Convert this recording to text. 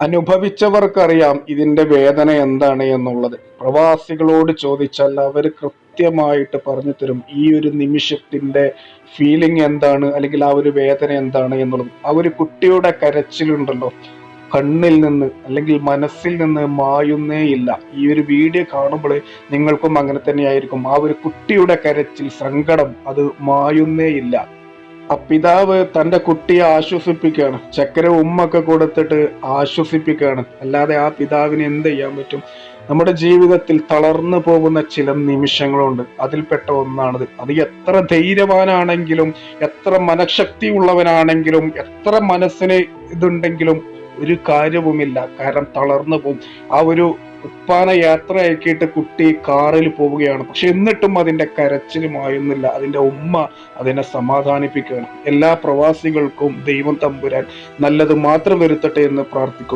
അനുഭവിച്ചവർക്കറിയാം ഇതിന്റെ വേദന എന്താണ് എന്നുള്ളത്. പ്രവാസികളോട് ചോദിച്ചാൽ അവർ കൃത്യമായിട്ട് പറഞ്ഞു തരും ഈ ഒരു നിമിഷത്തിന്റെ ഫീലിംഗ് എന്താണ് അല്ലെങ്കിൽ ആ ഒരു വേദന എന്താണ് എന്നുള്ളത്. ആ ഒരു കുട്ടിയുടെ കരച്ചിലുണ്ടല്ലോ. കണ്ണിൽ നിന്ന് അല്ലെങ്കിൽ മനസ്സിൽ നിന്ന് മായുന്നേ ഇല്ല. ഈ ഒരു വീഡിയോ കാണുമ്പോൾ നിങ്ങൾക്കും അങ്ങനെ തന്നെയായിരിക്കും ആ ഒരു കുട്ടിയുടെ കരച്ചിൽ സങ്കടം അത് മായുന്നേ ഇല്ല. പിതാവ് തന്റെ കുട്ടിയെ ആശ്വസിപ്പിക്കുകയാണ്. ചക്കര ഉമ്മൊക്കെ കൊടുത്തിട്ട് ആശ്വസിപ്പിക്കുകയാണ്. അല്ലാതെ ആ പിതാവിന് എന്ത് ചെയ്യാൻ പറ്റും? നമ്മുടെ ജീവിതത്തിൽ തളർന്നു പോകുന്ന ചില നിമിഷങ്ങളുണ്ട്. അതിൽപ്പെട്ട ഒന്നാണത്. അത് എത്ര ധൈര്യവാനാണെങ്കിലും എത്ര മനഃശക്തി ഉള്ളവനാണെങ്കിലും എത്ര മനസ്സിന് ഇതുണ്ടെങ്കിലും ഒരു കാര്യവുമില്ല. കാരണം തളർന്നു പോകും. ആ ഒരു ഉപ്പാന യാത്രയാക്കിയിട്ട് കുട്ടി കാറിൽ പോവുകയാണ്. പക്ഷെ എന്നിട്ടും അതിന്റെ കരച്ചിലുമായൊന്നുമില്ല അതിന്റെ ഉമ്മ അതിനെ സമാധാനിപ്പിക്കുകയാണ്. എല്ലാ പ്രവാസികൾക്കും ദൈവം തമ്പുരാൻ നല്ലത് മാത്രം വരുത്തട്ടെ എന്ന് പ്രാർത്ഥിക്കും